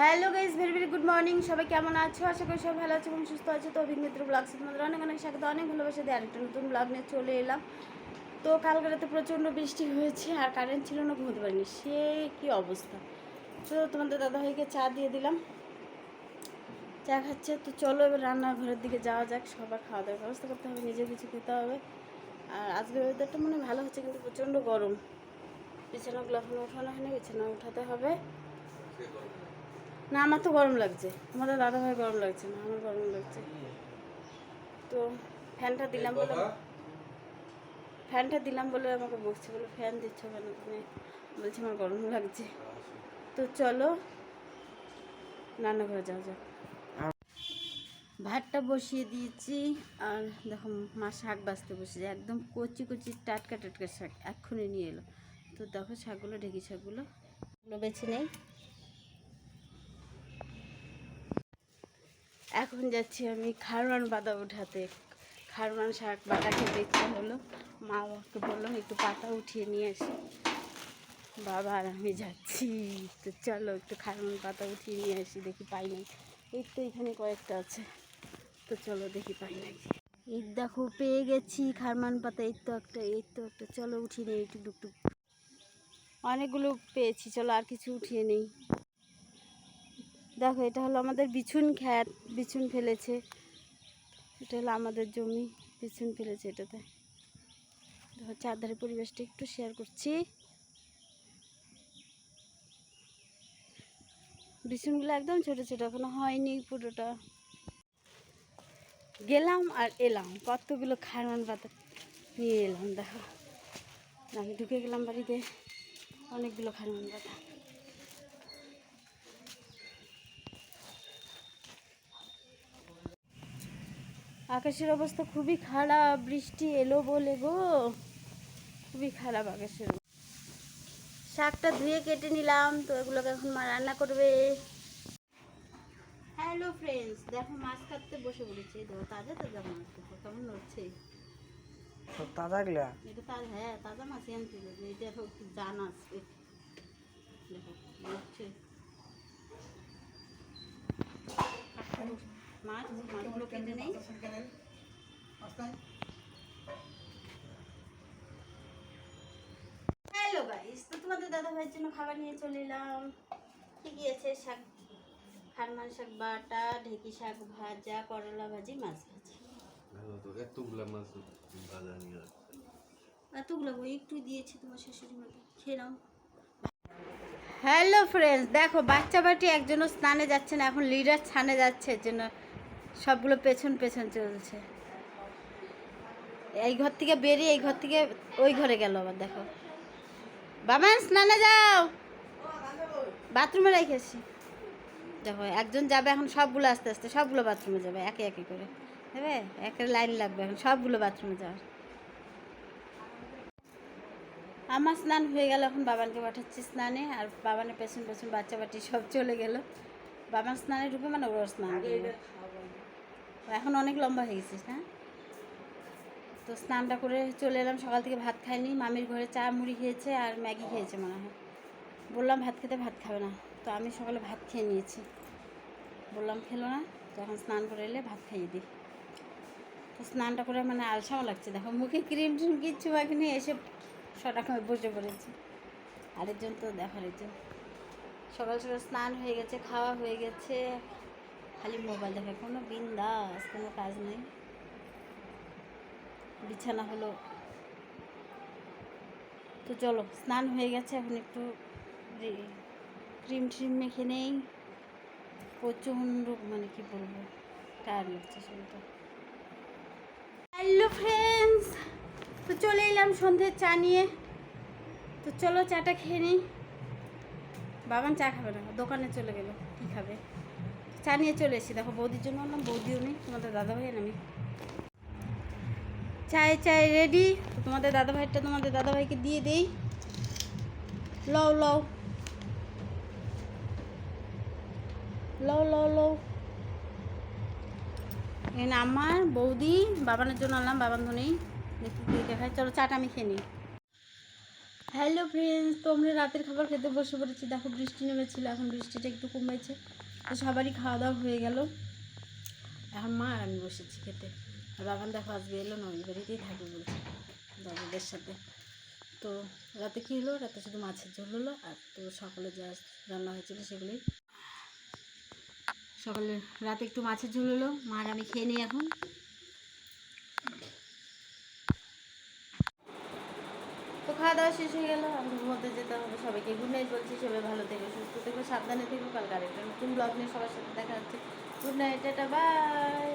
Hello guys very very good morning সবাই কেমন আছো? আশা করি সবাই ভালো আছো এবং সুস্থ আছো। তো অভিনেত্রী ব্লগস তোমাদের অনেক অনেক স্বাগত, অনেক ভালোবাসা দিয়ে আরেকটা নতুন ব্লগ নিয়ে চলে এলাম। তো কালকে রাতে প্রচণ্ড বৃষ্টি হয়েছে আর কারেন্ট ছিল না, ঘুমোতে পারিনি। সে কি অবস্থা? তো তোমাদের দাদাভাইকে চা দিয়ে দিলাম। চা খাচ্ছে। তো চলো এবার রান্নাঘরের দিকে যাওয়া যাক। সবার খাওয়া দাওয়ার ব্যবস্থা করতে হবে নিজে কিছু খেতে হবে। আর আজকের ওয়েদারটা মনে ভালো হচ্ছে, কিন্তু প্রচণ্ড গরম। বিছানাগুলো এখন ওঠানো হয়নি, বিছানা উঠাতে হবে। না আমার তো গরম লাগছে। আমাদের দাদা ভাই গরম লাগছে না আমার গরম লাগছে। তো ফ্যানটা দিলাম বলে ফ্যানটা দিলাম বলে আমাকে বসছে বলে ফ্যান দিচ্ছ কেন তুমি? বলছি আমার গরম লাগছে। তো চলো রান্নাঘরে যাওয়া যাক। ভাতটা বসিয়ে দিয়েছি আর দেখো মা শাক বাঁচতে বসেছে। একদম কচি কচি টাটকা টাটকা শাক এক্ষুনি নিয়ে এলো। তো দেখো শাকগুলো ঢেকি শাকগুলো। বেছে নেই। এখন যাচ্ছি আমি খারওয়ান বাদা উঠাতে। খারওয়ান শাক বাটা খেতে ইচ্ছা হলো। মা বাবাকে বললাম একটু পাতা উঠিয়ে নিয়ে আসি। বাবা, আর আমি যাচ্ছি। তো চলো একটু খারওয়ান পাতা উঠিয়ে নিয়ে আসি, দেখি পাই নাই। এই তো এখানে কয়েকটা আছে। তো চলো দেখি পাই নাকি এই দেখো, পেয়ে গেছি খারমান পাতা। এই তো একটা, এই তো একটা। চলো উঠিয়ে নেই, একটু টুকটুক অনেকগুলো পেয়েছি, চলো আর কিছু উঠিয়ে নেই। দেখো, এটা হলো আমাদের বিছুন খ্যাত বিছুন ফেলেছে। এটা হলো আমাদের জমি, বিছুন ফেলেছে এটাতে। দেখো চারধারে পরিবেশটা একটু শেয়ার করছি। বিছুনগুলো একদম ছোট ছোট, এখনও হয়নি পুরোটা। গেলাম আর এলাম, কতগুলো খারমান পাতা নিয়ে এলাম, দেখো। আমি ঢুকে গেলাম বাড়িতে, অনেকগুলো খারমান পাতা আকাশের অবস্থা খুবই খারাপ বৃষ্টি এলো বলে গো। খুবই খারাপ আকাশের। শাকটা ধুয়ে কেটে নিলাম তো এগুলোকে এখন মা রান্না করবে। হ্যালো ফ্রেন্ডস দেখো মাছ কাটতে বসে পড়েছে। দেখো তাজা তাজা মাছ দেখো কেমন হচ্ছে সব তাজা গুলা এটা তাজা হ্যাঁ তাজা মাছই আনতে হবে এটা একটু জান আছে। দেখো নড়ছে মাছ মাছগুলো কেটে নেই। হ্যালো গাইস তো তোমাদের দাদা ভাইয়ের জন্য খাবার নিয়ে চলে এলাম। কি গিয়েছে? শাক খারমান শাক বাটা ঢেকি শাক ভাজা করলা ভাজি মাছ ভাজি। এতগুলা মাছ ভাজা নিয়ে আসছে। একটু দিয়েছি তোমার শাশুড়ি মাকে খেয়ে নাও। হ্যালো ফ্রেন্ডস দেখো বাচ্চা বাটি একজনও স্নানে যাচ্ছে না এখন লিডার ছানে যাচ্ছে জন্য সবগুলো পেছন পেছন চলছে। এই ঘর থেকে বেরিয়ে এই ঘর থেকে ওই ঘরে গেল আবার, দেখো। বাবা, স্নানে যাও। বাথরুমে রেখেছি দেখো, একজন যাবে এখন সবগুলো আস্তে আস্তে, সবগুলো বাথরুমে যাবে, একে একে করে। দেবে? একটা লাইন লাগবে এখন, সবগুলো বাথরুমে যাওয়ার। আমার স্নান হয়ে গেল, এখন বাবানকে পাঠাচ্ছি স্নানে, আর বাবানের পেছন পেছন বাচ্চা বাচ্চি সব চলে গেল। বাবান স্নানে ঢুকে মানে ওর স্নান এখন অনেক লম্বা হয়ে গেছিস না তো স্নানটা করে চলে এলাম, সকাল থেকে ভাত খাইনি। মামির ঘরে চা, মুড়ি খেয়েছে আর ম্যাগি খেয়েছে মনে হয়। বললাম ভাত খেতে ভাত খাবে না। তো আমি সকালে ভাত খেয়ে নিয়েছি। বললাম খেলো না, তো এখন স্নান করে এলে ভাত খাইয়ে দিই। তো স্নানটা করে মানে আলসাও লাগছে, দেখো মুখে ক্রিম ট্রিম কিচ্ছু বাকি বাকিনি এসে সটাকামে বসে পড়েছে। আরেকজন তো দেখার একজন। সকাল সকাল স্নান হয়ে গেছে, খাওয়া হয়ে গেছে। খালি মোবাইল দেখে, কোনো বিন্দাস, কোনো কাজ নেই। বিছানা হলো। তো চলো, স্নান হয়ে গেছে, এখন একটু ক্রিম ট্রিম মেখে নেই। প্রচণ্ড মানে কি বলব টায়ার লাগছে শরীরটা হ্যালো ফ্রেন্ডস তো চলে এলাম সন্ধ্যের চা নিয়ে। তো চলো চাটা খেয়ে নিই। বাবান চা খাবে না, দোকানে চলে গেল, কী খাবে? চা নিয়ে চলে এসেছি। দেখো বৌদির জন্য আনলাম, বৌদিও নেই, তোমাদের দাদাভাই আর আমি। চায় চায় রেডি তোমাদের দাদাভাইটা তোমাদের দাদাভাইকে দিয়ে দেই। লও লও। লও লও লও। এখানে আমার বৌদি বাবানের জন্য আনলাম, বাবান তো নেই। দেখি দেখায়। চলো চাটা আমি খেয়ে নিই। হ্যালো ফ্রেন্ডস তো আমরা রাতের খাবার খেতে বসে পড়েছি। দেখো বৃষ্টি নেমেছিল, এখন বৃষ্টিটা একটু কমেছে তো সবারই খাওয়া দাওয়া হয়ে গেল। এখন মা আর আমি বসেছি খেতে। আর বাগান দেখো, আজকে এলো না, ওই বাড়িতেই থাকবে বলছে দাদাদের সাথে। তো রাতে কী হলো? রাতে শুধু মাছের ঝোল হলো আর তো সকালে যা রান্না হয়েছিল সেগুলোই। সকালে রাতে একটু মাছের ঝোল হলো। মা আর আমি খেয়ে নিই এখন তো খাওয়া দাওয়া শেষ হয়ে গেল আমি ঘুমোতে যেতে হবে, সবাইকে গুড নাইট বলছি, সবাই ভালো থেকো, সুস্থ থেকো, সাবধানে থেকো, কালকে আরেকটা নতুন ব্লগ নিয়ে সবার সাথে দেখা হচ্ছে। গুড নাইট এটা বাই